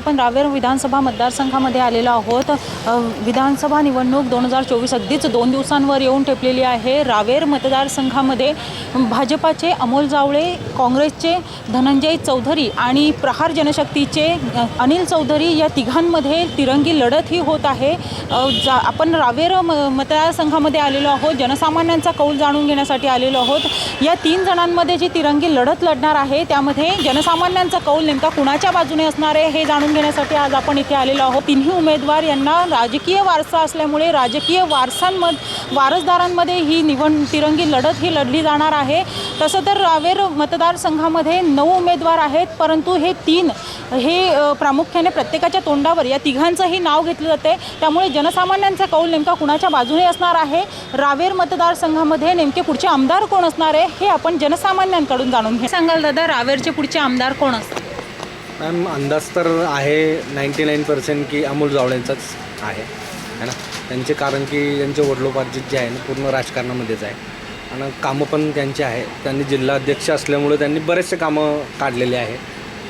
आपण रावेर विधानसभा मतदारसंघामध्ये आलेलो आहोत. विधानसभा निवडणूक दोन हजार चोवीस अगदीच दोन दिवसांवर येऊन ठेपलेली आहे. रावेर मतदारसंघामध्ये भाजपाचे अमोल जावळे काँग्रेसचे धनंजय चौधरी आणि प्रहार जनशक्तीचे अनिल चौधरी या तिघांमध्ये तिरंगी लढत ही होत आहे. जा आपण रावेर म मतदारसंघामध्ये आलेलो आहोत. जनसामान्यांचा कौल जाणून घेण्यासाठी आलेलो आहोत. या तीन जणांमध्ये जी तिरंगी लढत लढणार आहे त्यामध्ये जनसामान्यांचा कौल नेमका कुणाच्या बाजूने असणार आहे हे जाणून घेण्यासाठी आज आपण इथे आलेलो आहोत. तिन्ही उमेदवार यांना राजकीय वारसा असल्यामुळे राजकीय वारसांमध वारसदारांमध्ये ही निवड तिरंगी लढत ही लढली जाणार आहे. तसं तर रावेर मतदारसंघामध्ये नऊ उमेदवार आहेत परंतु हे तीन हे प्रामुख्याने प्रत्येकाच्या तोंडावर या तिघांचंही नाव घेतलं जाते त्यामुळे जनसामान्यांचा कौल नेमका कुणाच्या बाजूने असणार आहे? रावेर मतदारसंघामध्ये नेमके पुढचे आमदार कोण असणार आहे? हे आपण जनसामान्यांकडून जाणून घे सांगाल दादा रावेरचे पुढचे आमदार कोण असतात मॅम अंदाज तर आहे नाईंटी नाईन पर्सेंट की अमोल जावळेंचाच आहे है ना? त्यांचे कारण की त्यांचे वडलोपार्जित जे आहे ना पूर्ण राजकारणामध्येच आहे. आणि कामं पण त्यांचे आहे. त्यांनी जिल्हा अध्यक्ष असल्यामुळे त्यांनी बरेचसे कामं काढलेले आहे.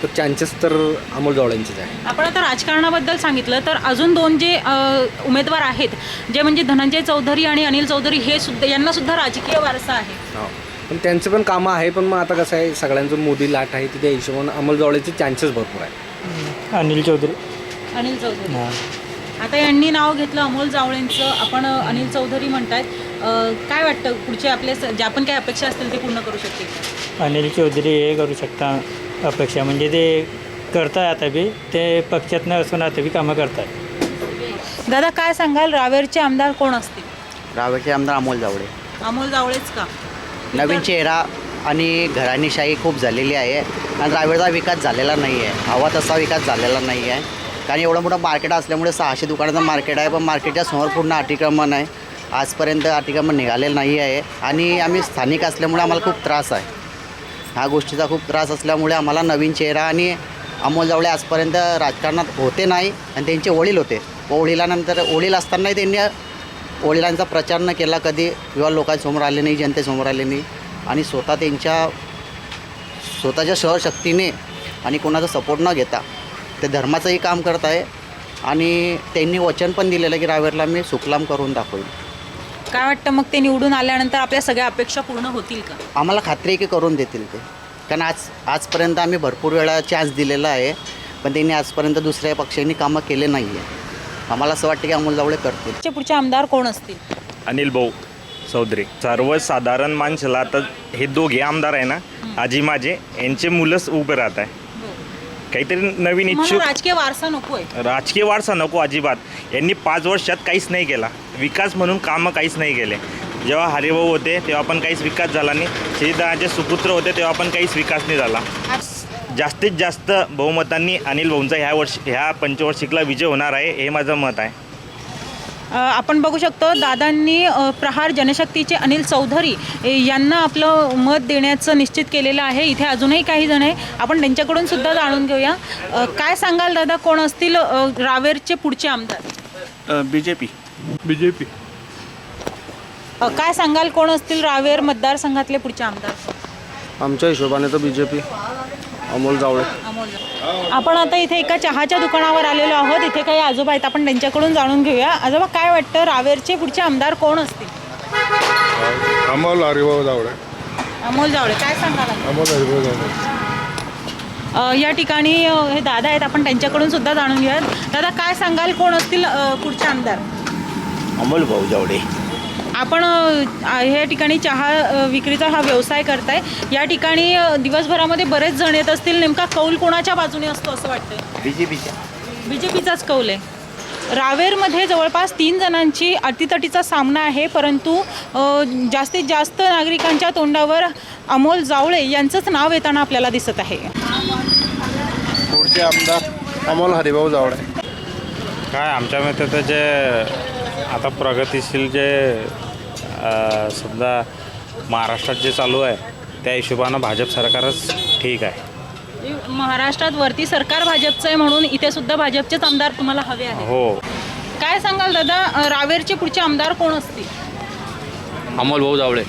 तर चान्सेस तर अमोल जावळेंचेच आहे. आपण आता राजकारणाबद्दल सांगितलं तर अजून दोन जे उमेदवार आहेत जे म्हणजे धनंजय चौधरी आणि अनिल चौधरी हे सुद्धा यांना सुद्धा राजकीय वारसा आहे. हो. पण त्यांचे पण कामं आहे पण मग आता कसं आहे सगळ्यांचं मोदी लाट आहे त्या हिशोबानं अमोल जावळेचे चान्सेस भरपूर आहे अनिल चौधरी. अनिल चौधरी. हां. आता यांनी नाव घेतलं अमोल जावळेंचं आपण अ, अनिल चौधरी म्हणतायत. अ, काय वाटतं पुढचे आपले स- ज्या पण काही अपेक्षा असतील ते पूर्ण करू शकतील? का? अनिल चौधरी हे करू शकता अपेक्षा म्हणजे ते करताय आता बी ते पक्षातनं असून आता बी कामं करताय दादा काय सांगाल? रावेरचे आमदार कोण असतील? रावेरचे आमदार अमोल जावळे. अमोल जावळेच का? नवीन चेहरा आणि घराणीशाही खूप झालेली आहे. आणि रावेरचा विकास झालेला नाही आहे हवा तसा विकास झालेला नाही आहे कारण एवढं मोठं मार्केट असल्यामुळे सहाशे दुकानाचं मार्केट आहे पण मार्केटच्या समोर पूर्ण अतिक्रमण आहे. आजपर्यंत अतिक्रमण निघालेलं नाही आहे. आणि आम्ही स्थानिक असल्यामुळे आम्हाला खूप त्रास आहे. ह्या गोष्टीचा खूप त्रास असल्यामुळे आम्हाला नवीन चेहरा आणि अमोल जावळे आजपर्यंत राजकारणात होते नाही. आणि त्यांचे वडील होते. वडिलानंतर वडील असतानाही त्यांनी वडिलांचा प्रचार न केला कधी किंवा लोकांसमोर आले नाही जनतेसमोर आले नाही. आणि स्वतः त्यांच्या स्वतःच्या सहशक्तीने आणि कोणाचा सपोर्ट न घेता ते धर्माचंही काम करत आहे. आणि त्यांनी वचन पण दिलेलं की रावेरला मी सुकलाम करून दाखवेन. काय वाटतं मग ते निवडून आल्यानंतर आपल्या सगळ्या अपेक्षा पूर्ण होतील का? आम्हाला खात्री आहे की करून देतील ते. कारण आज आजपर्यंत आम्ही भरपूर वेळा चान्स दिलेला आहे. पण त्यांनी आजपर्यंत दुसऱ्या पक्षांनी कामं केले नाही आहे आम्हाला असं वाटतं की अमोल जावळे करतील. पुढचे आमदार कोण असतील? अनिल भाऊ चौधरी. सर्वसाधारण माणसाला आता हे दोघे आमदार आहे ना आजी माझे यांचे मुलंच उभे राहत आहे. काहीतरी नवीन तुम्हाला इच्छुक राजकीय वारसा नको आहे राजकीय वारसा नको अजिबात. यांनी पाच वर्षात काहीच नाही केला. विकास म्हणून कामं काहीच नाही केले. जेव्हा हरिभाऊ होते तेव्हा पण काहीच विकास झाला नाही. श्रीदाचे सुपुत्र होते तेव्हा पण काहीच विकास नाही झाला. जास्तीत जास्त बहुमतांनी अनिल भाऊंचा ह्या वर्ष ह्या पंचवार्षिकला विजय होणार आहे हे माझं मत आहे. आपण बघू शकतो दादांनी प्रहार जनशक्तीचे अनिल चौधरी यांना आपलं मत देण्याचं निश्चित केलेलं आहे. इथे अजूनही काही जण आहे. आपण त्यांच्याकडून सुद्धा जाणून घेऊया. काय सांगाल दादा कोण असतील रावेरचे पुढचे आमदार? B J P B J P काय सांगाल कोण असतील रावेर मतदारसंघातले पुढचे आमदार? आमच्या हिशोबाने तर B J P Amol Jawale. Amol आपण आता इथे एका चहाच्या दुकानावर आलेलो आहोत. इथे काही आजोबा आहेत. आपण त्यांच्याकडून जाणून घेऊया. आजोबा काय वाटतं? रावेरचे पुढचे आमदार कोण असतील? अमोल हरिभाऊ जावडे अमोल जावळे. काय सांगाल अमोल हरिभाऊ जावडे अ, या ठिकाणी हे दादा आहेत. आपण त्यांच्याकडून सुद्धा जाणून घेऊया दादा काय सांगाल? कोण असतील पुढचे आमदार? अमोल भाऊ जावळे. आपण अ, या ठिकाणी चहा विक्रीचा हा व्यवसाय करताय. या ठिकाणी दिवसभरामध्ये बरेच जण येत असतील. नेमका कौल कोणाच्या बाजूने असतो असं वाटतं बी जे पीच्या बी जे पीचाच कौल आहे. रावेरमध्ये जवळपास तीन जणांची अटीतटीचा सामना आहे परंतु जास्तीत जास्त नागरिकांच्या तोंडावर अमोल जावळे यांचंच नाव येताना आपल्याला दिसत आहे. पुढचे आमदार अमोल हरिभाऊ जावडे काय आमच्या मते तर जे आता प्रगतिशील जे अ, समजा महाराष्ट्रात जे चालू आहे त्या हिशोबानं भाजप सरकारच ठीक आहे. महाराष्ट्रात वरती सरकार भाजपचं आहे म्हणून इथे सुद्धा भाजपचेच आमदार तुम्हाला हवे आहेत. हो. काय सांगाल दादा रावेरचे पुढचे आमदार कोण असतील? अमोल भाऊ जावळे.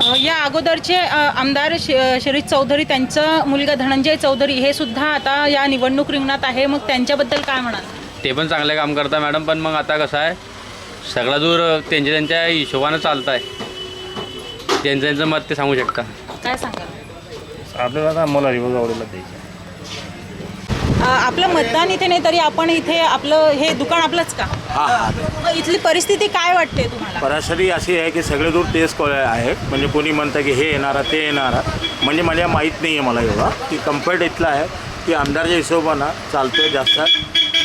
अ, या अगोदरचे अ, आमदार श- शरद चौधरी त्यांचा मुलगा धनंजय चौधरी हे सुद्धा आता या निवडणूक रिंगणात आहे. मग त्यांच्याबद्दल काय म्हणाल? ते पण चांगले काम करतात मॅडम पण मग आता कसं आहे सगळा दूर त्यांच्या त्यांच्या हिशोबानं चालत आहे त्यांचं त्यांचं मत ते सांगू शकता. काय सांगाल? आपल्याला आता जावडेला द्यायचं अ, आपलं मतदान इथे नाही तरी आपण इथे आपलं हे दुकान आपलंच का? मग इथली परिस्थिती काय वाटते तुम्हाला? सरासरी अशी आहे की सगळे दूर तेच को आहे म्हणजे कोणी म्हणतं की हे येणारा ते येणारा. म्हणजे मला माहीत नाही आहे मला एवढा. की कम्फर्ट इथला आहे की आमदारच्या हिशोबानं चालतोय जास्त.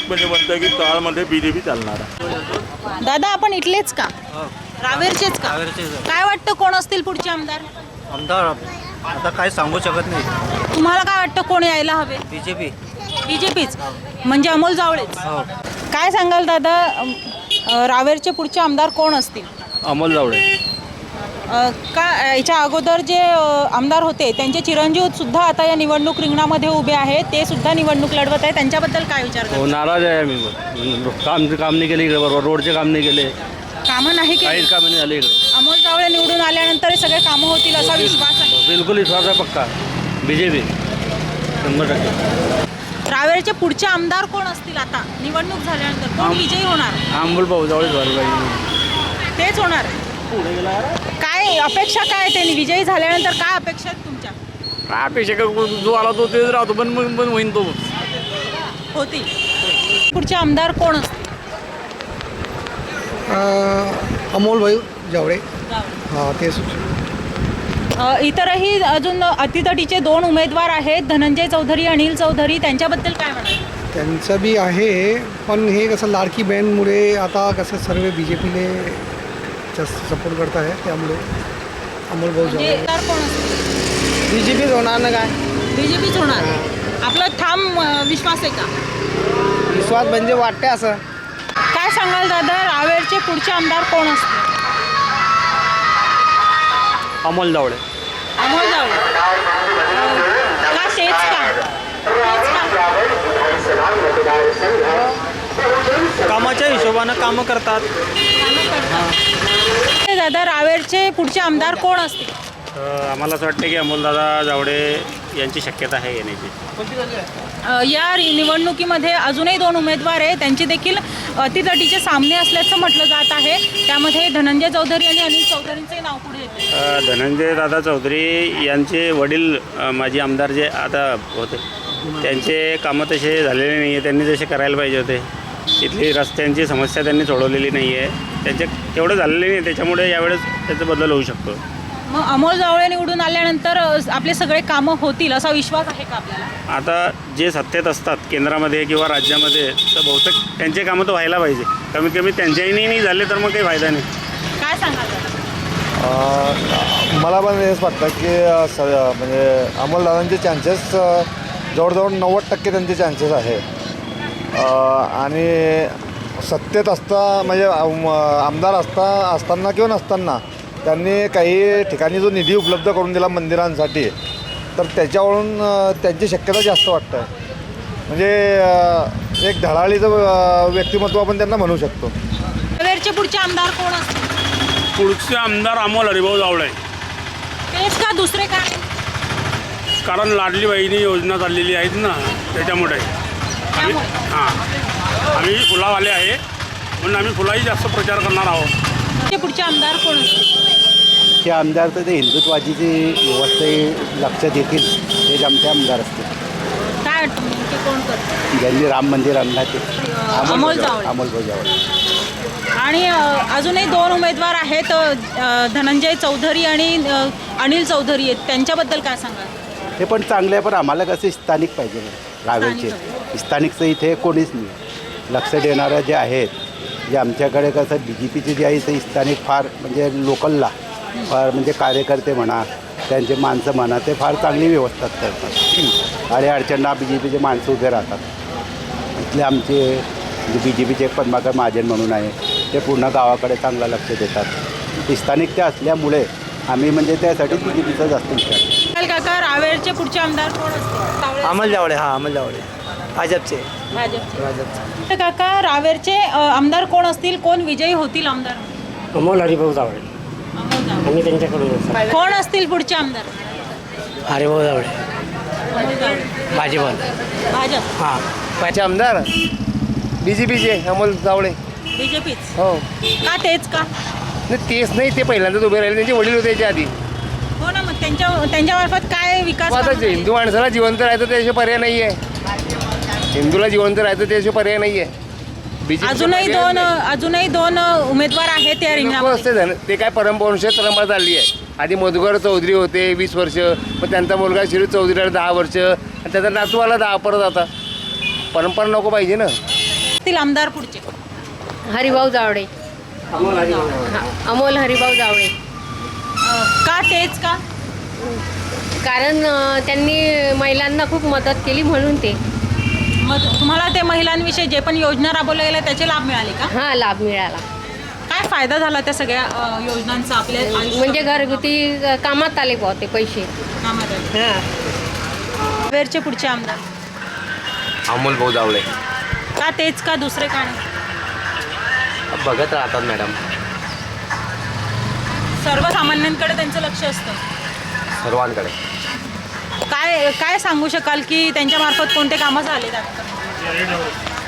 म्हणजे म्हणतं की तळामध्ये बी जे पी चालणार आहे. दादा आपण इथलेच का? रावेरचेच का? काय वाटतं कोण असतील पुढचे आमदार? आमदार आता काय सांगू शकत नाही. तुम्हाला काय वाटतं कोण यायला हवे? बी जे पी बीजेपीच म्हणजे अमोल जावळेच. काय सांगाल दादा अ, रावेरचे पुढचे आमदार कोण असतील? अमोल जावळे. का याच्या अगोदर जे आमदार होते त्यांचे चिरंजीव सुद्धा आता या निवडणूक रिंगणामध्ये उभे आहेत. ते सुद्धा निवडणूक लढवत आहे त्यांच्याबद्दल काय विचार हो नाराज आहे मी काम काम नाही केले इकडे बरोबर. रोडचे काम नाही केले. कामं नाही केली? काहीच कामं नाही झाले इकडे. अमोल जावळे निवडून आल्यानंतर हे सगळे कामं होतील असा विश्वास आहे? बिलकुल विश्वास आहे पक्का. बी जे पी शंभर टक्के. रावेरचे पुढचे आमदार कोण असतील आता? निवडणूक झाल्यानंतर कोण विजयी होणार? अमोल भाऊ जावळेच व्हायला पाहिजे तेच होणार काय अपेक्षा काय त्यांनी? विजयी झाल्यानंतर काय अपेक्षा आहेत तुमच्या? काय अपेक्षा जो आला तो तेच राहतो पण मग पण होईन तो. होतील पुढचे आमदार कोण असतील? अमोल भाई जावळे. हां ते अ, इतरही अजून अतितटीचे दोन उमेदवार आहेत धनंजय चौधरी अनिल चौधरी त्यांच्याबद्दल काय म्हणाल? त्यांचं बी आहे पण हे कसं लाडकी बँडमुळे आता कसं सर्व बी जे पीले जास्त सपोर्ट करत आहे. त्यामुळे अमोल भाऊ म्हणजे आमदार कोण असतील? बी जे पीच होणार ना काय? बीजेपीच होणार. आपला ठाम अ, विश्वास आहे का? विश्वास म्हणजे वाटते असं. काय सांगाल दादा? रावेरचे पुढचे आमदार कोण असतील? अमोल जावळे अमोल जावळे का तेच का? तेच का? कामाच्या हिशोबानं कामं करतात. ते दादा रावेरचे पुढचे आमदार कोण असतील? आम्हाला असं वाटतं की अमोलदादा जावडे यांची शक्यता आहे येण्याची. अ, या रि- निवडणुकीमध्ये अजूनही दोन उमेदवार आहे त्यांचे देखील अतितटीचे सामने असल्याचं म्हटलं जात आहे. त्यामध्ये धनंजय चौधरी आणि अनिल चौधरींचे नाव पुढे येते. अ, धनंजय दादा चौधरी यांचे वडील अ, माजी आमदार जे आता होते त्यांचे कामं तसे झालेले नाही आहे त्यांनी जसे करायला पाहिजे होते. इथली रस्त्यांची समस्या त्यांनी सोडवलेली नाही आहे त्यांचे तेवढं झालेलं नाही त्याच्यामुळे यावेळेस त्याचा बदल होऊ शकतो. मग अमोल जावळे निवडून आल्यानंतर आपले सगळे कामं होतील असा विश्वास आहे का आपल्याला? आता जे सत्तेत असतात केंद्रामध्ये किंवा राज्यामध्ये तर बहुतेक त्यांचे कामं तर व्हायला पाहिजे. कमीत कमी त्यांच्याही नाही झाले तर मग काही फायदा नाही. काय सांगाल? मला पण हेच वाटतं की स म्हणजे अमोलदादांचे चान्सेस जवळजवळ नव्वद टक्के त्यांचे चान्सेस आहे आणि सत्तेत असता म्हणजे आम- आमदार असता असताना किंवा नसताना त्यांनी काही ठिकाणी जो निधी उपलब्ध करून दिला मंदिरांसाठी तर त्याच्यावरून त्यांची शक्यता जास्त वाटतं. म्हणजे एक धडाळीचं व्यक्तिमत्व आपण त्यांना म्हणू शकतो. पुढचे आमदार कोण पुढचे आमदार अमोल हरिभाऊ जावळे. तेच का दुसरे काय कारण लाडली बहिणी योजना चाललेली आहेत ना त्याच्यामुळे. हां. आम्ही फुलावाले आहे. म्हणून आम्ही फुलाही जास्त प्रचार करणार आहोत. ते पुढचे आमदार कोण ते आमदार तर ते हिंदुत्वाची जी व्यवस्था लक्षात येतील. तेच आमचे आमदार असतील. काय वाटतं कोण करतं ज्यांनी राम मंदिर आणला ते. अमोल जावळे. अमोल भाऊ जावळे आणि अजूनही दोन उमेदवार आहेत धनंजय चौधरी आणि अनिल चौधरी आहेत. त्यांच्याबद्दल काय सांगाल? ते पण चांगले आहे पण आम्हाला कसे स्थानिक पाहिजे. रावेरचे स्थानिकचं इथे कोणीच नाही. लक्ष देणारं जे आहेत जे आमच्याकडे कसं बी जे पीचे जे आहे ते स्थानिक फार म्हणजे लोकलला फार म्हणजे कार्यकर्ते म्हणा त्यांचे माणसं म्हणा ते फार चांगली व्यवस्था करतात. आणि अडचणला बी जे पीचे माणसं उभे राहतात. इथले आमचे जे बी जे पीचे पद्माकर महाजन म्हणून आहे ते पूर्ण गावाकडे चांगलं लक्ष देतात. स्थानिक ते असल्यामुळे आम्ही म्हणजे त्यासाठी बी जे पीचा जास्त विचार. काका रावेरचे पुढचे आमदार कोण असतील? सावळे अमोल जावळे हा अमोल जावळे. भाजपचे. भाजपचे. तर काका रावेरचे अ, आमदार कोण असतील? कोण विजयी होतील आमदार? अमोल हरिभाऊ जावळे. अमोल जावळे. आम्ही त्यांच्याकडून कोण असतील पुढचे आमदार? हरिभाऊ जावळे. अमोल जावळे. भाजीपाल. भाजप. हां. पाहिजे आमदार? बी जे पीचे अमोल जावळे. बीजेपीच हो. का तेच का? नाही तेच नाही ते पहिल्यांदाच उभे राहिले त्यांचे वडील होते याच्या आधी. हो ना मग त्यांच्या त्यांच्यामार्फत काय विकास कामं झाली? हिंदू माणसाला जिवंत राहायचं त्याशिवाय पर्याय नाही आहे हिंदूला जिवंत राहायचं त्याशिवाय पर्याय नाही आहे BJP चे अजूनही पर्याय दोन नाही. अजून दोन उमेदवार आहेत त्या नको रिंगणामध्ये. असते धन ते काय परंपवंश परंपरा चालली आहे. आधी मधुकर चौधरी होते वीस वर्ष मग त्यांचा मुलगा शिरीष चौधरी दहा वर्ष आणि त्याचा नातू आला दहा परत आता. परंपरा नको पाहिजे ना. असतील आमदार पुढचे. हरिभाऊ जावडे. हा, अमोल हरिभाऊ जावळे. का तेच का? कारण त्यांनी महिलांना खूप मदत केली म्हणून ते. मग तुम्हाला ते महिलांविषयी जे पण योजना राबवल्या गेल्या त्याचे लाभ मिळाले का? हा लाभ मिळाला. काय फायदा झाला त्या सगळ्या अ, योजनांचा आपल्या आयुष्यात? म्हणजे घरगुती कामात आले बुवा ते पैसे. कामात आले. हां. वेरचे पुढचे आमदार. अमोल भाऊ जावळे. का तेच का दुसरे का नाही? बघत राहतात मॅडम सर्वसामान्यांकडे त्यांचं लक्ष असतं. सर्वांकडे. काय काय सांगू शकाल की त्यांच्या मार्फत कोणते कामं झाले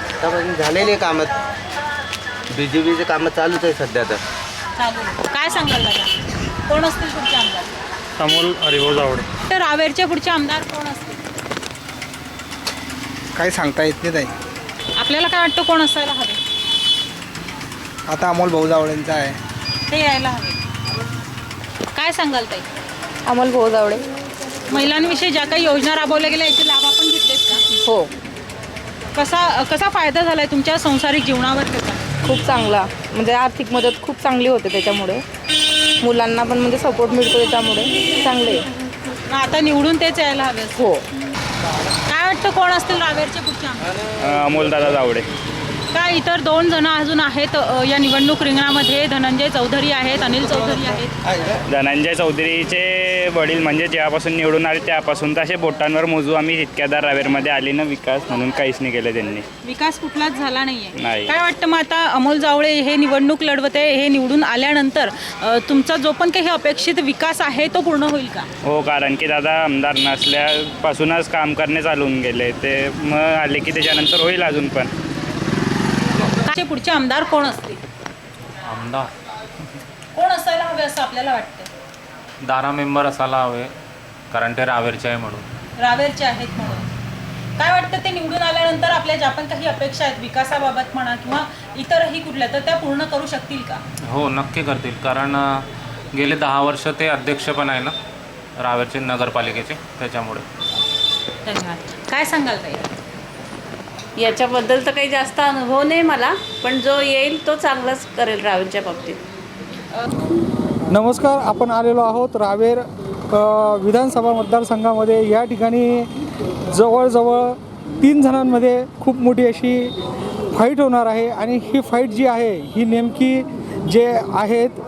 आतापर्यंत झालेले कामं. बी जे पीचे कामं चालूच आहे सध्या तर. चालू काय सांगाल दादा? कोण असतील पुढचे आमदार? अमोल हरिभाऊ जावळे तर रावेरचे पुढचे आमदार कोण असतील? काही सांगता येत नाही ताई. आपल्याला काय वाटतं कोण असायला हवे? आता अमोल भाऊ जावळेंचा आहे. ते यायला हवे. काय सांगाल ताई? अमोल भाऊ जावळे. महिलांविषयी ज्या काही योजना राबवल्या गेल्या याचे लाभ आपण घेतलेत का? हो. कसा कसा फायदा झालाय तुमच्या संसारिक जीवनावर त्याचा? खूप चांगला. म्हणजे आर्थिक मदत खूप चांगली होते त्याच्यामुळे. मुलांना पण म्हणजे सपोर्ट मिळतो त्याच्यामुळे. चांगले. मग आता निवडून तेच यायला हवे. हो. काय वाटतं कोण असतील रावेरचे पुढचे आमदार अमोलदादा जावडे काय इतर दोन जण अजून आहेत अ, या निवडणूक रिंगणामध्ये. धनंजय चौधरी आहेत अनिल चौधरी आहेत. धनंजय चौधरीचे वडील म्हणजे जेव्हापासून निवडून आले त्यापासून तसे बोटांवर मोजू आम्ही तितक्यादार रावेरमध्ये आले ना विकास म्हणून काहीच नाही केलं त्यांनी. विकास कुठलाच झाला नाहीये. नाही. काय वाटतं मग आता अमोल जावळे हे निवडणूक लढवते हे निवडून आल्यानंतर अ, तुमचा जो पण काही अपेक्षित विकास आहे तो पूर्ण होईल का? हो कारण की दादा आमदार नसल्यापासूनच काम करणे चालून गेले. ते मग आले की त्याच्यानंतर होईल अजून पण. काय पुढचे आमदार कोण असतील? आमदार. कोण असायला हवे असं आपल्याला वाटतं दारा मेंबर असायला हवे कारण ते रावेरचे आहे म्हणून. रावेरचे आहेत म्हणून. काय वाटतं ते निवडून आल्यानंतर आपल्या ज्या पण काही अपेक्षा आहेत विकासाबाबत म्हणा किंवा इतरही कुठल्या तर त्या पूर्ण करू शकतील का? हो नक्की करतील. कारण अ, गेले दहा वर्ष ते अध्यक्ष पण आहे ना रावेरचे नगरपालिकेचे त्याच्यामुळे. धन्यवाद. काय सांगाल ताई? याच्याबद्दल तर काही जास्त अनुभव नाही मला पण जो येईल तो चांगलाच करेल रावेरच्या बाबतीत. नमस्कार आपण आलेलो आहोत रावेर विधानसभा मतदारसंघामध्ये. या ठिकाणी जवळजवळ तीन जणांमध्ये खूप मोठी अशी फाईट होणार आहे. आणि ही फाईट जी आहे ही नेमकी जे आहेत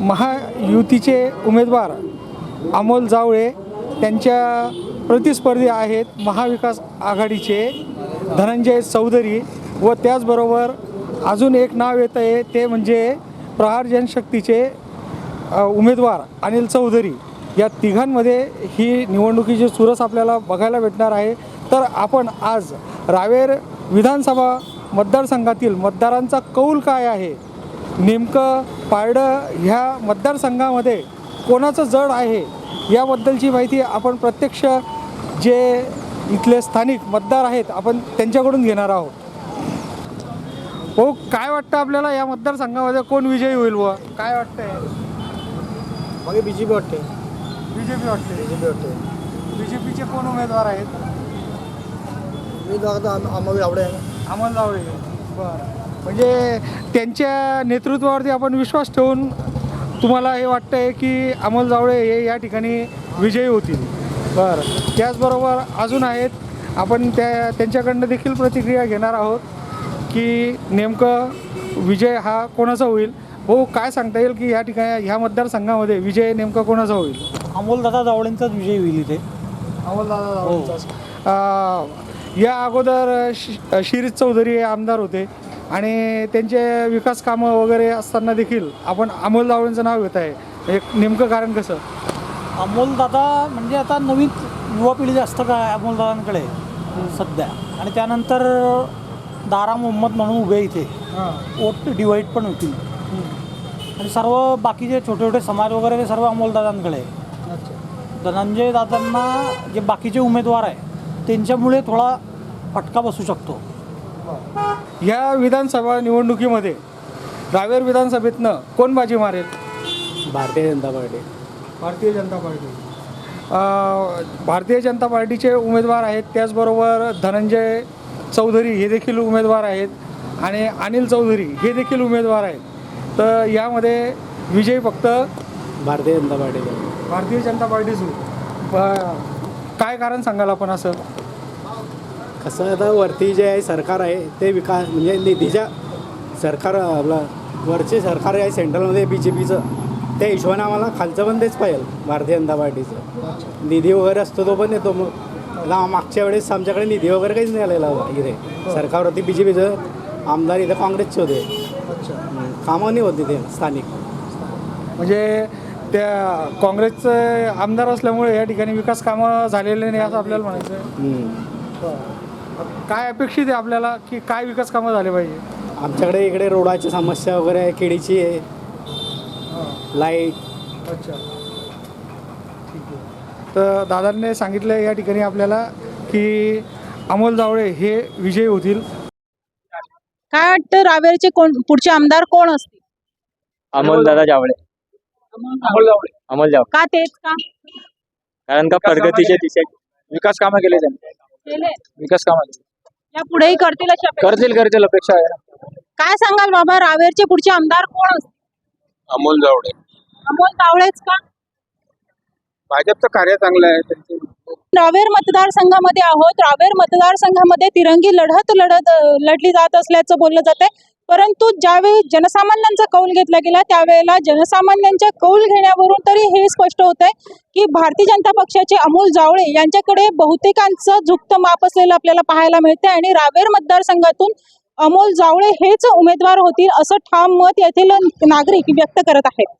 महायुतीचे उमेदवार अमोल जावळे त्यांच्या प्रतिस्पर्धी आहेत महाविकास आघाडीचे. धनंजय चौधरी व त्याचबरोबर अजून एक नाव येतं आहे ते म्हणजे प्रहार जनशक्तीचे उमेदवार अनिल चौधरी. या तिघांमध्ये ही निवडणुकीची चुरस आपल्याला बघायला भेटणार आहे. तर आपण आज रावेर विधानसभा मतदारसंघातील मतदारांचा कौल काय आहे? नेमकं पारडं ह्या मतदारसंघामध्ये कोणाचं जड आहे? याबद्दलची माहिती आपण प्रत्यक्ष जे इथले स्थानिक मतदार आहेत आपण त्यांच्याकडून घेणार आहोत. हो काय वाटतं आपल्याला या मतदारसंघामध्ये? कोण विजयी होईल व काय वाटतंय? मग बी जे पी वाटते बी जे पी वाटते बी जे पी वाटते बी जे पीचे कोण उमेदवार आहेत? आता अमोल जावडे आहे. अमोल जावळे बरं. म्हणजे त्यांच्या नेतृत्वावरती आपण विश्वास ठेवून तुम्हाला हे वाटतंय की अमोल जावळे हे या ठिकाणी विजयी होतील? बरं. त्याचबरोबर अजून आहेत आपण त्या त्यांच्याकडनं देखील प्रतिक्रिया घेणार आहोत की नेमकं विजय हा कोणाचा होईल? हो काय सांगता येईल की या ठिकाणी ह्या मतदारसंघामध्ये विजय नेमका कोणाचा होईल? अमोलदादा जावळेंचाच विजय होईल इथे. अमोलदादा या अगोदर शि शिरीष चौधरी हे आमदार होते आणि त्यांचे विकास कामं वगैरे असताना देखील आपण अमोल जावळेंचं नाव घेत आहे. एक नेमकं कारण कसं? अमोलदादा म्हणजे आता नवीन युवा पिढी जास्त काय अमोलदादांकडे सध्या? आणि त्यानंतर दारा मोहम्मद म्हणून उभे इथे. वोट डिवाईड पण होतील आणि सर्व बाकीचे छोटे छोटे समाज वगैरे ते सर्व अमोलदादांकडे धनंजय दादांना जे बाकीचे उमेदवार आहे त्यांच्यामुळे थोडा फटका बसू शकतो. या विधानसभा निवडणुकीमध्ये रावेर विधानसभेतनं कोण बाजी मारेल? भारतीय जनता पार्टी. भारतीय जनता पार्टी? अ, भारतीय जनता पार्टीचे उमेदवार आहेत त्याचबरोबर धनंजय चौधरी हे देखील उमेदवार आहेत आणि अनिल चौधरी हे देखील उमेदवार आहेत. तर यामध्ये विजय फक्त भारतीय जनता पार्टी भारतीय जनता पार्टीच काय कारण सांगाल आपण असं? कसं आता वरती जे आहे सरकार आहे ते विकास म्हणजे निधीच्या सरकार आपला वरचे सरकार आहे सेंट्रलमध्ये बी जे पीचं त्या हिशोबाने आम्हाला खालचं पण तेच पाहिजे भारतीय जनता पार्टीचं. निधी वगैरे असतो तो पण येतो. मग मागच्या वेळेस आमच्याकडे निधी वगैरे काहीच नाही आलेला इथे. सरकारवरती बी जे पीचं आमदार इथं काँग्रेसचे होते. कामं नाही होती ते स्थानिक. म्हणजे त्या काँग्रेसचे आमदार असल्यामुळे या ठिकाणी विकास कामं झालेले नाही असं आपल्याला म्हणायचं आहे. काय अपेक्षित आहे आपल्याला की काय विकास कामं झाले पाहिजे? आमच्याकडे इकडे रोडाची समस्या वगैरे आहे केळीची आहे. लाइट. अच्छा. ठीक आहे तर दादांनी सांगितलं या ठिकाणी आपल्याला की अमोल जावळे हे विजयी होतील. काय वाटतं रावेरचे कोण पुढचे आमदार कोण असतील? अमोलदादा जावळे. अमोल जावळे. अमोल जावळे. का तेच का? कारण का प्रगतीच्या दिशेत विकास कामं केले त्यांनी. केले. विकास कामं या पुढेही करतील अशी अपेक्षा. करतील करतील अपेक्षा आहे काय सांगाल बाबा रावेरचे पुढचे आमदार कोण असतील? अमोल जावडे अमोल तावळेच का? भाजपचं कार्य चांगलं आहे त्यांचे. रावेर मतदारसंघामध्ये आहोत. रावेर मतदारसंघामध्ये तिरंगी लढत लढत लढली जात असल्याचं बोललं जात आहे. परंतु ज्यावेळी जनसामान्यांचा कौल घेतला गेला त्यावेळेला जनसामान्यांच्या कौल घेण्यावरून तरी हे स्पष्ट होत आहे की भारतीय जनता पक्षाचे अमोल जावळे यांच्याकडे बहुतेकांचं झुकतं माप असलेलं आपल्याला पाहायला मिळते आणि रावेर मतदारसंघातून अमोल जावळे हेच उमेदवार होतील असं ठाम मत येथील नागरिक व्यक्त करत आहेत.